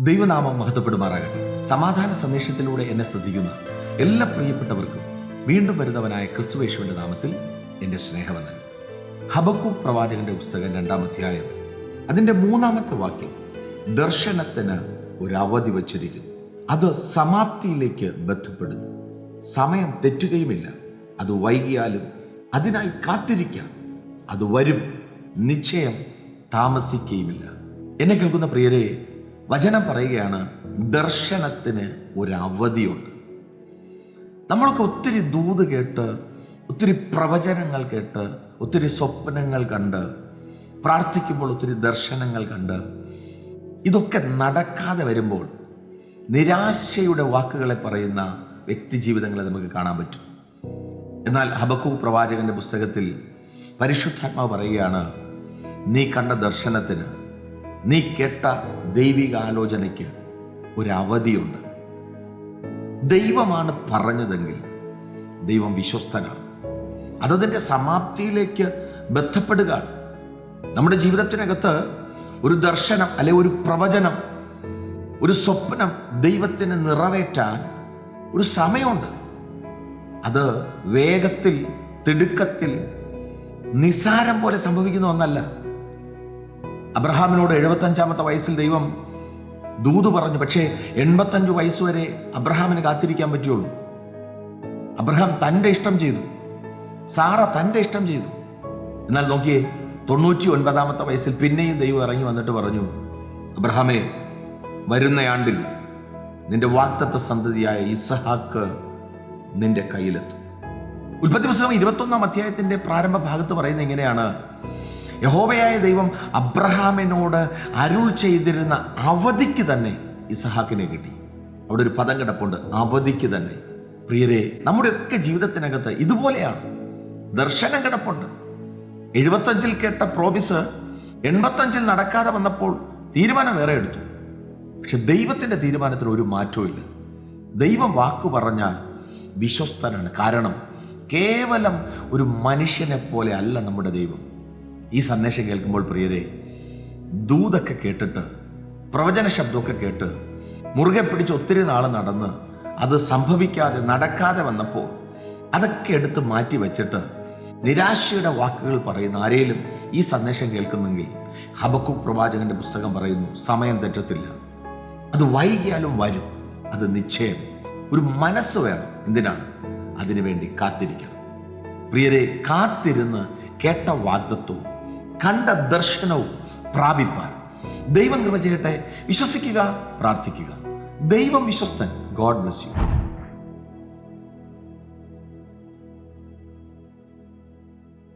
ദൈവനാമം മഹത്വപ്പെടുമാറാകട്ടെ. സമാധാന സന്ദേശത്തിലൂടെ എന്നെ ശ്രദ്ധിക്കുന്ന എല്ലാ പ്രിയപ്പെട്ടവർക്കും വീണ്ടും വരുന്നവനായ ക്രിസ്തുവേശുവിന്റെ നാമത്തിൽ എന്റെ സ്നേഹവന്ദനം. ഹബക്കു പ്രവാചകന്റെ പുസ്തകം രണ്ടാം അധ്യായം അതിന്റെ മൂന്നാമത്തെ വാക്യം ദർശനത്തിന് ഒരു അവധി വച്ചിരിക്കുന്നു. അത് സമാപ്തിയിലേക്ക് ബന്ധപ്പെടുന്നു. സമയം തെറ്റുകയുമില്ല. അത് വൈകിയാലും അതിനായി കാത്തിരിക്കാം. അത് വരും. നിശ്ചയം താമസിക്കുകയുമില്ല. എന്നെ കേൾക്കുന്ന പ്രിയരെ വചനം പറയുകയാണ് ദർശനത്തിന് ഒരു അവധിയുണ്ട്. നമ്മളൊക്കെ ഒത്തിരി ദൂത് കേട്ട് ഒത്തിരി പ്രവചനങ്ങൾ കേട്ട് ഒത്തിരി സ്വപ്നങ്ങൾ കണ്ട് പ്രാർത്ഥിക്കുമ്പോൾ ഒത്തിരി ദർശനങ്ങൾ കണ്ട് ഇതൊക്കെ നടക്കാതെ വരുമ്പോൾ നിരാശയുടെ വാക്കുകളെ പറയുന്ന വ്യക്തി ജീവിതങ്ങളെ നമുക്ക് കാണാൻ പറ്റും. എന്നാൽ ഹബക്കു പ്രവാചകന്റെ പുസ്തകത്തിൽ പരിശുദ്ധാത്മാവ് പറയുകയാണ് നീ കണ്ട ദർശനത്തിന് നീ കേട്ട ദൈവിക ആലോചനയ്ക്ക് ഒരു അവധിയുണ്ട് ദൈവമാണ് പറഞ്ഞതെങ്കിൽ ദൈവം വിശ്വസ്തനാണ്. അതതിന്റെ സമാപ്തിയിലേക്ക് ബന്ധപ്പെടുക. നമ്മുടെ ജീവിതത്തിനകത്ത് ഒരു ദർശനം അല്ലെ ഒരു പ്രവചനം ഒരു സ്വപ്നം ദൈവത്തിന് നിറവേറ്റാൻ ഒരു സമയമുണ്ട്. അത് വേഗത്തിൽ തിടുക്കത്തിൽ നിസാരം പോലെ സംഭവിക്കുന്ന ഒന്നല്ല. അബ്രഹാമിനോട് എഴുപത്തഞ്ചാമത്തെ വയസ്സിൽ ദൈവം ദൂത് പറഞ്ഞു പക്ഷേ എൺപത്തഞ്ച് വയസ്സ് വരെ അബ്രഹാമിന് കാത്തിരിക്കാൻ പറ്റുള്ളൂ അബ്രഹാം തന്റെ ഇഷ്ടം ചെയ്തു. സാറ തന്റെ ഇഷ്ടം ചെയ്തു. എന്നാൽ നോക്കിയേ തൊണ്ണൂറ്റി ഒൻപതാമത്തെ വയസ്സിൽ പിന്നെയും ദൈവം ഇറങ്ങി വന്നിട്ട് പറഞ്ഞു അബ്രഹാമേ വരുന്ന ആണ്ടിൽ നിന്റെ വാക്തത്വ സന്തതിയായ ഇസഹാക്ക് നിന്റെ കയ്യിലെത്തും. ഉൽപ്പത്തി പുസ്തകം ഇരുപത്തൊന്നാം അധ്യായത്തിന്റെ പ്രാരംഭ ഭാഗത്ത് പറയുന്നത് എങ്ങനെയാണ്? യഹോവയായ ദൈവം അബ്രഹാമിനോട് അരുൾ ചെയ്തിരുന്ന അവധിക്ക് തന്നെ ഇസഹാക്കിനെ കിട്ടി. അവിടെ ഒരു പദം കിടപ്പുണ്ട് അവധിക്ക് തന്നെ. പ്രിയരെ നമ്മുടെയൊക്കെ ജീവിതത്തിനകത്ത് ഇതുപോലെയാണ്. ദർശനം കിടപ്പുണ്ട്. എഴുപത്തഞ്ചിൽ കേട്ട പ്രോമിസ് എൺപത്തഞ്ചിൽ നടക്കാതെ വന്നപ്പോൾ തീരുമാനം വേറെ എടുത്തു. പക്ഷെ ദൈവത്തിന്റെ തീരുമാനത്തിൽ ഒരു മാറ്റവും ദൈവം വാക്കു പറഞ്ഞാൽ വിശ്വസ്തനാണ്. കാരണം കേവലം ഒരു മനുഷ്യനെ പോലെ അല്ല നമ്മുടെ ദൈവം. ഈ സന്ദേശം കേൾക്കുമ്പോൾ പ്രിയരെ ദൂതൊക്കെ കേട്ടിട്ട് പ്രവചന ശബ്ദമൊക്കെ കേട്ട് മുറുകെ പിടിച്ച് ഒത്തിരി നാൾ നടന്ന് അത് സംഭവിക്കാതെ നടക്കാതെ വന്നപ്പോൾ അതൊക്കെ എടുത്ത് മാറ്റി വെച്ചിട്ട് നിരാശയുടെ വാക്കുകൾ പറയുന്ന ആരെയും ഈ സന്ദേശം കേൾക്കുന്നെങ്കിൽ ഹബക്കു പ്രവാചകന്റെ പുസ്തകം പറയുന്നു സമയം തെറ്റത്തില്ല. അത് വൈകിയാലും വരും. അത് നിശ്ചയം. ഒരു മനസ്സ് വേണം. എന്തിനാണ്? അതിനുവേണ്ടി കാത്തിരിക്കണം. പ്രിയരെ കാത്തിരുന്ന് കേട്ട വാഗ്ദത്വവും കണ്ട ദർശനവും പ്രാപിപ്പാൻ. ദൈവം കൃപ ചെയ്യട്ടെ വിശ്വസിക്കുക പ്രാർത്ഥിക്കുക. ദൈവം വിശ്വസ്തൻ. God bless you